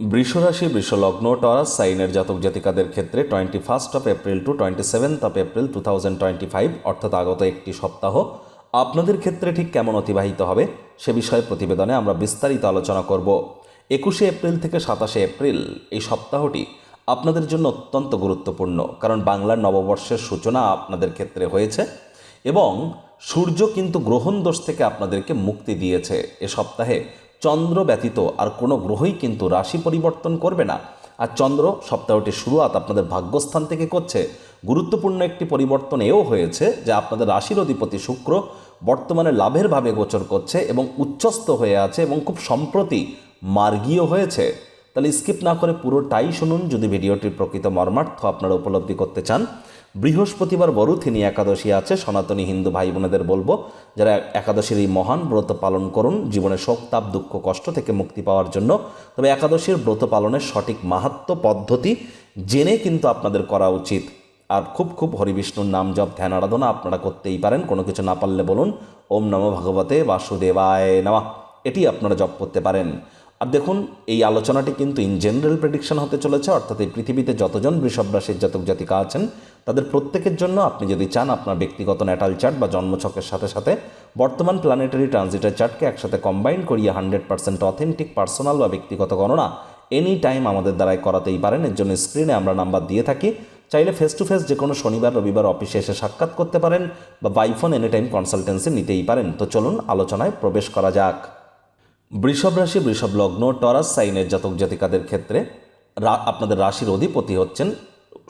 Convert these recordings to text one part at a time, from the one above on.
বৃষরাশি বৃষলগ্ন, Taurus সাইনের জাতক জাতিকাদের ক্ষেত্রে twenty first of April to twenty seventh of April two thousand twenty five অর্থাৎ আগত একটি সপ্তাহ। আপনাদের ক্ষেত্রে ঠিক কেমন অতিবাহিত হবে সে বিষয়ে প্রতিবেদনে আমরা বিস্তারিত আলোচনা করব। একুশে এপ্রিল থেকে সাতাশে এপ্রিল এই সপ্তাহটি আপনাদের জন্য অত্যন্ত গুরুত্বপূর্ণ, কারণ বাংলার নববর্ষের সূচনা আপনাদের ক্ষেত্রে হয়েছে এবং সূর্য কিন্তু গ্রহণ দোষ থেকে আপনাদেরকে মুক্তি দিয়েছে। এ সপ্তাহে চন্দ্র ব্যতীত আর কোনো গ্রহই কিন্তু রাশি পরিবর্তন করবে না। আর চন্দ্র সপ্তাহটির শুরুয়াত আপনাদের ভাগ্যস্থান থেকে করছে। গুরুত্বপূর্ণ একটি পরিবর্তন এও হয়েছে যে আপনাদের রাশির অধিপতি শুক্র বর্তমানে লাভের ভাবে গোচর করছে এবং উচ্চস্থ হয়ে আছে এবং খুব সম্প্রতি মার্গীয় হয়েছে। তাহলে স্কিপ না করে পুরোটাই শুনুন। যদি ভিডিওটির প্রকৃত মর্মার্থ আপনারা উপলব্ধি করতে চান বৃহস্পতিবার বরুথিনী একাদশী আছে। সনাতনী হিন্দু ভাই বোনেদের বলব, যারা একাদশীর এই মহান ব্রত পালন করুন, জীবনে শোক, তাপ, দুঃখ, কষ্ট থেকে মুক্তি পাওয়ার জন্য। তবে একাদশীর ব্রত পালনের সঠিক মাহাত্ম, পদ্ধতি জেনে কিন্তু আপনাদের করা উচিত। আর খুব খুব হরিবিষ্ণুর নাম জপ, ধ্যান, আরাধনা আপনারা করতেই পারেন। কোনো কিছু না পারলে বলুন, ওম নম ভগবতে বাসুদেবায় নামা। এটি আপনারা জপ করতে পারেন। আর দেখুন, এই আলোচনাটি কিন্তু ইন জেনারেল প্রেডিকশন হতে চলেছে, অর্থাৎ এই পৃথিবীতে যতজন বৃষভ রাশির জাতক জাতিকা আছেন, তাদের প্রত্যেকের জন্য আপনি যদি চান আপনার ব্যক্তিগত ন্যাটাল চার্ট বা জন্মছকের সাথে সাথে, বর্তমান প্ল্যানেটারি ট্রানজিটের চার্টকে একসাথে কম্বাইন করিয়ে হান্ড্রেড পার্সেন্ট অথেন্টিক পার্সোনাল বা ব্যক্তিগত গণনা এনি টাইম আমাদের দ্বারাই করাতেই পারেন। এর জন্য স্ক্রিনে আমরা নাম্বার দিয়ে থাকি। চাইলে ফেস টু ফেস যে কোনো শনিবার, রবিবার অফিসে এসে সাক্ষাৎ করতে পারেন বা বাইফোন এনি টাইম কনসালটেন্সি নিতেই পারেন। তো চলুন আলোচনায় প্রবেশ করা যাক। বৃষভ রাশি, বৃষভ লগ্ন, টরাস সাইনের জাতক জাতিকাদের ক্ষেত্রে আপনাদের রাশির অধিপতি হচ্ছেন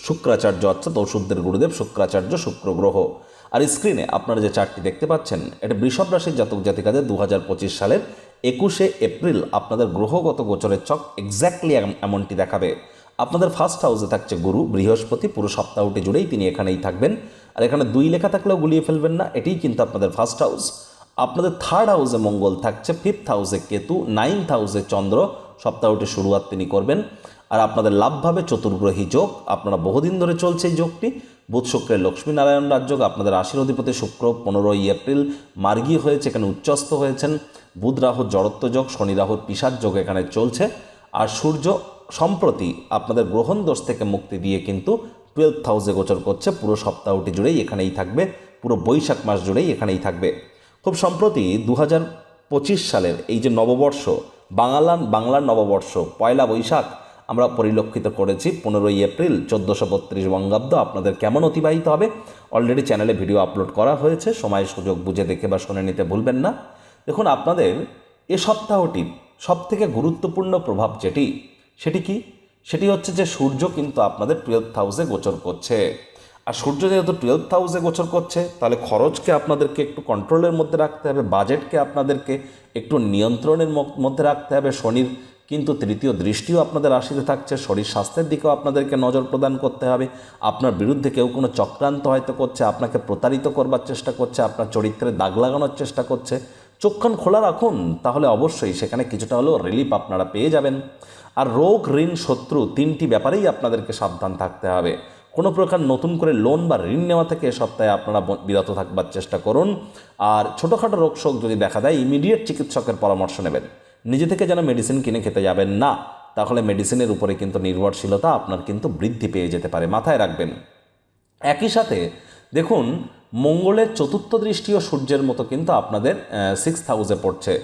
শুক্রাচার্য, অর্থাৎ ওষুধদের গুরুদেব শুক্রাচার্য শুক্র গ্রহ। আর স্ক্রিনে আপনারা যে চারটি দেখতে পাচ্ছেন, এটা বৃষভ রাশির জাতক জাতিকাদের দু হাজার পঁচিশ সালের একুশে এপ্রিল আপনাদের গ্রহগত গোচরের চক এক্স্যাক্টলি এমনটি দেখাবে। আপনাদের ফার্স্ট হাউসে থাকছে গুরু, বৃহস্পতি, পুরো সপ্তাহটি জুড়েই তিনি এখানেই থাকবেন। আর এখানে দুই লেখা থাকলেও গুলিয়ে ফেলবেন না, এটিই কিন্তু আপনাদের ফার্স্ট হাউস আপনাদের থার্ড হাউসে মঙ্গল থাকছে ফিফথ হাউসে কেতু নাইন্থ হাউসে চন্দ্র। সপ্তাহটি শুরুয়াত তিনি করবেন। আর আপনাদের লাভভাবে চতুর্গ্রহী যোগ, আপনারা বহুদিন ধরে চলছে এই যোগটি। বুধ শুক্রের লক্ষ্মীনারায়ণ রাজযোগ আপনাদের রাশির অধিপতি শুক্র, পনেরোই এপ্রিল মার্গী হয়েছে, এখানে উচ্চস্থ হয়েছেন। বুধ রাহুর জড়ত্ব যোগ, শনি রাহুর পিসার যোগ এখানে চলছে। আর সূর্য সম্প্রতি আপনাদের গ্রহণ দোষ থেকে মুক্তি দিয়ে কিন্তু টুয়েলভ হাউসে গোচর করছে। পুরো সপ্তাহটি জুড়েই এখানেই থাকবে, পুরো বৈশাখ মাস জুড়েই এখানেই থাকবে। খুব সম্প্রতি দু সালের এই যে নববর্ষ বাংলা বাংলার নববর্ষ, পয়লা বৈশাখ আমরা পরিলক্ষিত করেছি পনেরোই এপ্রিল চোদ্দোশো বত্রিশ বঙ্গাব্দ। আপনাদের কেমন অতিবাহিত হবে? অলরেডি চ্যানেলে ভিডিও আপলোড করা হয়েছে, সময়, সুযোগ বুঝে দেখে বা শুনে নিতে ভুলবেন না। দেখুন, আপনাদের এ সপ্তাহটির সবথেকে গুরুত্বপূর্ণ প্রভাব যেটি, সেটি কি? সেটি হচ্ছে যে সূর্য কিন্তু আপনাদের টুয়েলভ হাউসে গোচর করছে। আর সূর্য যেহেতু টুয়েলভ হাউসে গোচর করছে, তাহলে খরচকে আপনাদেরকে একটু কন্ট্রোলের মধ্যে রাখতে হবে বাজেটকে আপনাদেরকে একটু নিয়ন্ত্রণের মধ্যে রাখতে হবে। শনির কিন্তু তৃতীয় দৃষ্টিও আপনাদের রাশিতে থাকছে শরীর স্বাস্থ্যের দিকেও আপনাদেরকে নজর প্রদান করতে হবে। আপনার বিরুদ্ধে কেউ কোনো চক্রান্ত হয়তো করছে, আপনাকে প্রতারিত করবার চেষ্টা করছে, আপনার চরিত্রে দাগ লাগানোর চেষ্টা করছে। চোখখান খোলা রাখুন, তাহলে অবশ্যই সেখানে কিছুটা হলেও রিলিফ আপনারা পেয়ে যাবেন। আর রোগ, ঋণ, শত্রু তিনটি ব্যাপারেই আপনাদেরকে সাবধান থাকতে হবে। কোনো প্রকার নতুন করে লোন বা ঋণ নেওয়া থেকে এ সপ্তাহে আপনারা বিরত থাকবার চেষ্টা করুন। আর ছোটোখাটো রোগ শোক যদি দেখা দেয় ইমিডিয়েট চিকিৎসকের পরামর্শ নেবেন। নিজে থেকে যেন মেডিসিন কিনে খেতে যাবেন না, তাহলে মেডিসিনের উপরে কিন্তু নির্ভরশীলতা আপনার কিন্তু বৃদ্ধি পেয়ে যেতে পারে, মাথায় রাখবেন। একই সাথে দেখুন, মঙ্গলের চতুর্থ দৃষ্টিও সূর্যের মতো কিন্তু আপনাদের সিক্স হাউসে পড়ছে।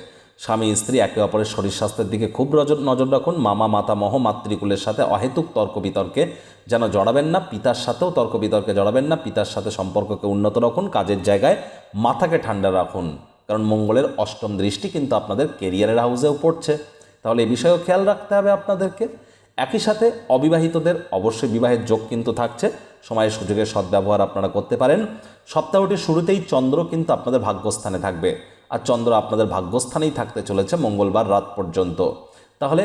স্বামী, স্ত্রী একে অপরের শরীর স্বাস্থ্যের দিকে খুব নজর রাখুন। মামা মাতা মহ মাতৃকুলের সাথে অহেতুক তর্ক বিতর্কে যেন জড়াবেন না, পিতার সাথেও তর্ক বিতর্কে জড়াবেন না, পিতার সাথে সম্পর্ককে উন্নত রাখুন, কাজের জায়গায় মাথাকে ঠান্ডা রাখুন। কারণ মঙ্গলের অষ্টম দৃষ্টি কিন্তু আপনাদের কেরিয়ারের হাউসেও পড়ছে। তাহলে এ বিষয়েও খেয়াল রাখতে হবে আপনাদেরকে। একই সাথে অবিবাহিতদের অবশ্যই বিবাহের যোগ কিন্তু থাকছে। সময়ের সুযোগের সদ্ব্যবহার আপনারা করতে পারেন। সপ্তাহটির শুরুতেই চন্দ্র কিন্তু আপনাদের ভাগ্যস্থানে থাকবে। আর চন্দ্র আপনাদের ভাগ্যস্থানেই থাকতে চলেছে মঙ্গলবার রাত পর্যন্ত। তাহলে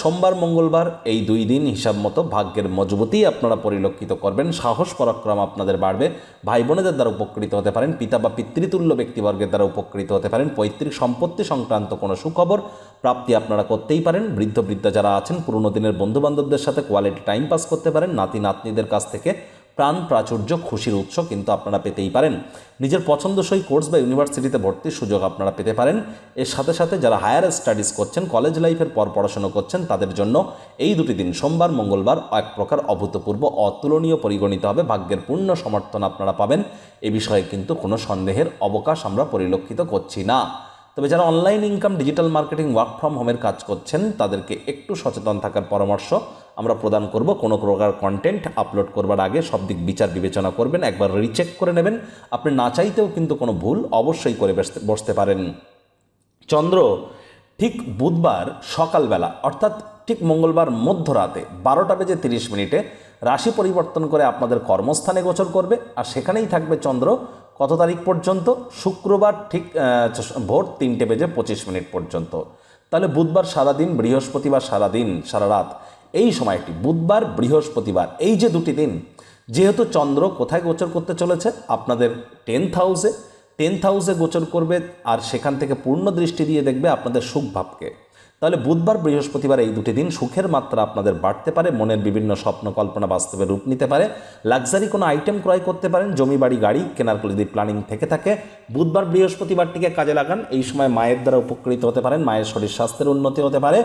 সোমবার, মঙ্গলবার এই দুই দিন হিসাব মতো ভাগ্যের মজবুতি আপনারা পরিলক্ষিত করবেন। সাহস, পরাক্রম আপনাদের বাড়বে। ভাই বোনেদের দ্বারা উপকৃত হতে পারেন, পিতা বা পিতৃতুল্য ব্যক্তিবর্গের দ্বারা উপকৃত হতে পারেন, পৈতৃক সম্পত্তি সংক্রান্ত কোনো সুখবর প্রাপ্তি আপনারা করতেই পারেন। বৃদ্ধ, বৃদ্ধা যারা আছেন, পুরনো দিনের বন্ধু বান্ধবদের সাথে কোয়ালিটি টাইম পাস করতে পারেন। নাতি, নাতনিদের কাছ থেকে প্রাণ প্রাচুর্য খুশির উৎস কিন্তু আপনারা পেতেই পারেন। নিজের পছন্দসই কোর্স বা ইউনিভার্সিটিতে ভর্তির সুযোগ আপনারা পেতে পারেন। এর সাথে সাথে যারা হায়ার স্টাডিজ করছেন, কলেজ লাইফের পর পড়াশোনা করছেন, তাদের জন্য এই দুটি দিন, সোমবার, মঙ্গলবার, এক প্রকার অভূতপূর্ব, অতুলনীয় পরিগণিত হবে। ভাগ্যের পূর্ণ সমর্থন আপনারা পাবেন। এ বিষয়ে কিন্তু কোনো সন্দেহের অবকাশ আমরা পরিলক্ষিত করছি না। তবে যারা online income digital marketing work from হোমের কাজ করছেন, তাদেরকে একটু সচেতন থাকার পরামর্শ আমরা প্রদান করব। কোনো প্রকার কন্টেন্ট আপলোড করবার আগে সব দিক বিচার বিবেচনা করবেন, একবার রিচেক করে নেবেন। আপনি না চাইতেও কিন্তু কোনো ভুল অবশ্যই করে বসতে পারেন। চন্দ্র, ঠিক বুধবার সকালবেলা, অর্থাৎ ঠিক মঙ্গলবার মধ্যরাতে, বারোটা বেজে তিরিশ মিনিটে রাশি পরিবর্তন করে আপনাদের কর্মস্থানে গোচর করবে। আর সেখানেই থাকবে চন্দ্র, কত তারিখ পর্যন্ত? শুক্রবার ঠিক ভোর তিনটে বেজে পঁচিশ মিনিট পর্যন্ত। তাহলে বুধবার সারাদিন, বৃহস্পতিবার সারাদিন, সারা রাত এই সময়টি, বুধবার, বৃহস্পতিবার, এই যে দুটি দিন, যেহেতু চন্দ্র কোথায় গোচর করতে চলেছে? আপনাদের টেন্থ হাউসে টেন্থ হাউসে গোচর করবে আর সেখান থেকে পূর্ণ দৃষ্টি দিয়ে দেখবে আপনাদের সুখ ভাবকে। তাহলে বুধবার বৃহস্পতিবার এই দুটি দিন সুখের মাত্রা আপনাদের বাড়তে পারে, মনের বিভিন্ন স্বপ্ন কল্পনা বাস্তবে রূপ নিতে পারে। লাক্সারি কোনো আইটেম ক্রয় করতে পারেন, জমি বাড়ি, গাড়ি, কেনার যদি প্ল্যানিং থেকে থাকে। বুধবার বৃহস্পতিবারটিকে কাজে লাগান, এই সময় মায়ের দ্বারা উপকৃত হতে পারেন, মায়ের শরীর স্বাস্থ্যের উন্নতি হতে পারে।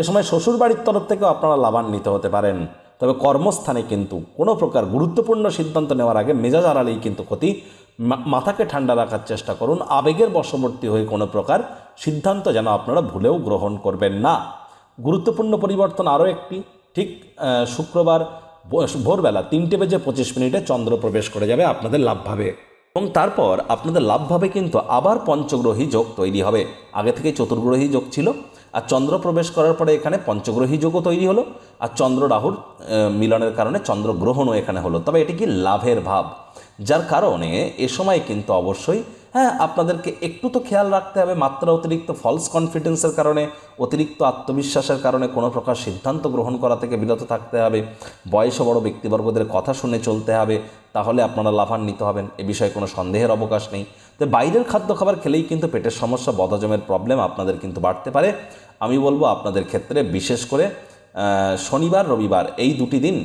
এ সময় শ্বশুর বাড়ির তরফ থেকেও আপনারা লাভান্বিত হতে পারেন। তবে কর্মস্থানে কিন্তু কোনো প্রকার গুরুত্বপূর্ণ সিদ্ধান্ত নেওয়ার আগে মেজাজ আড়ালেই কিন্তু ক্ষতি। মাথাকে ঠান্ডা রাখার চেষ্টা করুন, আবেগের বশবর্তী হয়ে কোনো প্রকার সিদ্ধান্ত যেন আপনারা ভুলেও গ্রহণ করবেন না। গুরুত্বপূর্ণ পরিবর্তন আরও একটি। ঠিক শুক্রবার ভোরবেলা তিনটে বেজে পঁচিশ মিনিটে চন্দ্র প্রবেশ করে যাবে আপনাদের লাভভাবে এবং তারপর আপনাদের লাভভাবে কিন্তু আবার পঞ্চগ্রহী যোগ তৈরি হবে। আগে থেকে চতুর্গ্রহী যোগ ছিল। আর চন্দ্র প্রবেশ করার পরে এখানে পঞ্চগ্রহী যোগও তৈরি হলো। আর চন্দ্র রাহুর মিলনের কারণে চন্দ্রগ্রহণও এখানে হলো। তবে এটি কি লাভের ভাব? যার কারণে এ সময় কিন্তু অবশ্যই হ্যাঁ আপনাদেরকে একটু তো খেয়াল রাখতে হবে, মাত্রা অতিরিক্ত ফলস কনফিডেন্সের কারণে, অতিরিক্ত আত্মবিশ্বাসের কারণে কোনো প্রকার সিদ্ধান্ত গ্রহণ করা থেকে বিরত থাকতে হবে, বয়সে বড় ব্যক্তিবর্গদের কথা শুনে চলতে হবে, তাহলে আপনারা লাভান্বিত হবেন, এ বিষয়ে কোনো সন্দেহের অবকাশ নেই। তো বাইরের খাদ্য খাবার খেলেই কিন্তু পেটের সমস্যা, বদহজমের প্রবলেম আপনাদের কিন্তু বাড়তে পারে। আমি বলব আপনাদের ক্ষেত্রে বিশেষ করে শনিবার, রবিবার এই দুটি দিন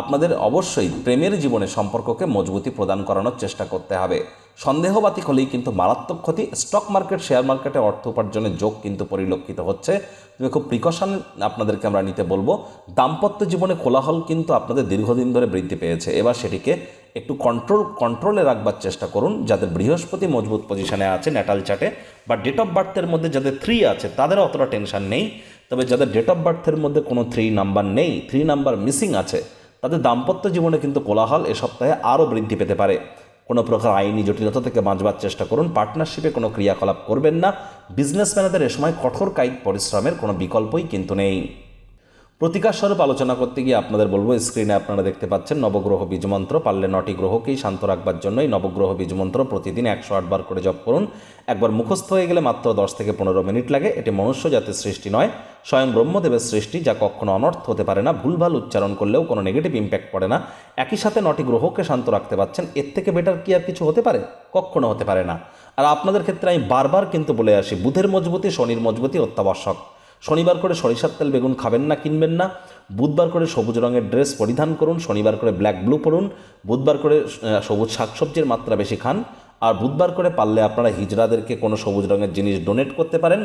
আপনাদের অবশ্যই প্রেমের জীবনে সম্পর্ককে মজবুতি প্রদান করানোর চেষ্টা করতে হবে। সন্দেহবাতিক হলেই কিন্তু মারাত্মক ক্ষতি। স্টক মার্কেট শেয়ার মার্কেটে অর্থ উপার্জনের যোগ কিন্তু পরিলক্ষিত হচ্ছে। তবে খুব প্রিকশন আপনাদেরকে আমরা নিতে বলব। দাম্পত্য জীবনে কোলাহল কিন্তু আপনাদের দীর্ঘদিন ধরে বৃদ্ধি পেয়েছে। এবার সেটিকে একটু কন্ট্রোল কন্ট্রোলে রাখবার চেষ্টা করুন। যাদের বৃহস্পতি মজবুত পজিশনে আছে ন্যাটাল চার্টে বা ডেট অফ বার্থের মধ্যে যাদের থ্রি আছে, তাদের অতটা টেনশন নেই। তবে যাদের ডেট অফ বার্থের মধ্যে কোনো থ্রি নাম্বার নেই থ্রি নাম্বার মিসিং আছে, তাদের দাম্পত্য জীবনে কিন্তু কোলাহল এ সপ্তাহে আরও বৃদ্ধি পেতে পারে। কোনো প্রকার আইনি জটিলতা থেকে বাঁচবার চেষ্টা করুন। পার্টনারশিপে কোনো ক্রিয়াকলাপ করবেন না। বিজনেসম্যানদের এ সময় কঠোর কায়িক পরিশ্রমের কোনো বিকল্পই কিন্তু নেই। প্রতিকার স্বরূপ আলোচনা করতে গিয়ে আপনাদের বলব, স্ক্রিনে আপনারা দেখতে পাচ্ছেন নবগ্রহ বীজমন্ত্র পারলে নটি গ্রহকেই শান্ত রাখবার জন্যই নবগ্রহ বীজমন্ত্র প্রতিদিন একশো আটবার করে জপ করুন। একবার মুখস্থ হয়ে গেলে মাত্র দশ থেকে পনেরো মিনিট লাগে। এটি মনুষ্য জাতির সৃষ্টি নয়, স্বয়ং ব্রহ্মদেবের সৃষ্টি, যা কখনো অনর্থ হতে পারে না। ভুলভাল উচ্চারণ করলেও কোনো নেগেটিভ ইম্প্যাক্ট পড়ে না। একই সাথে নটি গ্রহকে শান্ত রাখতে পারছেন এর থেকে বেটার কি আর কিছু হতে পারে? কখনো হতে পারে না। আর আপনাদের ক্ষেত্রে আমি বারবার কিন্তু বলে আসি, বুধের মজবুতি, শনির মজবুতি অত্যাবশ্যক। শনিবার করে সরিষার তেল বেগুন খাবেন না, কিনবেন না। বুধবার করে সবুজ রঙের ড্রেস পরিধান করুন, শনিবার করে ব্ল্যাক ব্লু পরুন, বুধবার করে সবুজ শাকসবজির মাত্রা বেশি খান। আর বুধবার করে পারলে আপনারা হিজড়াদেরকে কোনো সবুজ রঙের জিনিস ডোনেট করতে পারেন।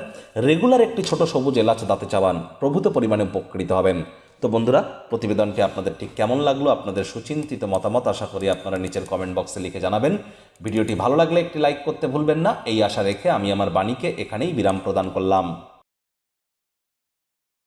রেগুলার একটি ছোট সবুজ এলাচ দাঁতে চাবান প্রভূত পরিমাণে উপকৃত হবেন। তো বন্ধুরা, প্রতিবেদনটি আপনাদের ঠিক কেমন লাগল? আপনাদের সুচিন্তিত মতামত আশা করি আপনারা নিচের কমেন্ট বক্সে লিখে জানাবেন। ভিডিওটি ভালো লাগলে একটি লাইক করতে ভুলবেন না। এই আশা রেখে আমি আমার বাণীকে এখানেই বিরাম প্রদান করলাম।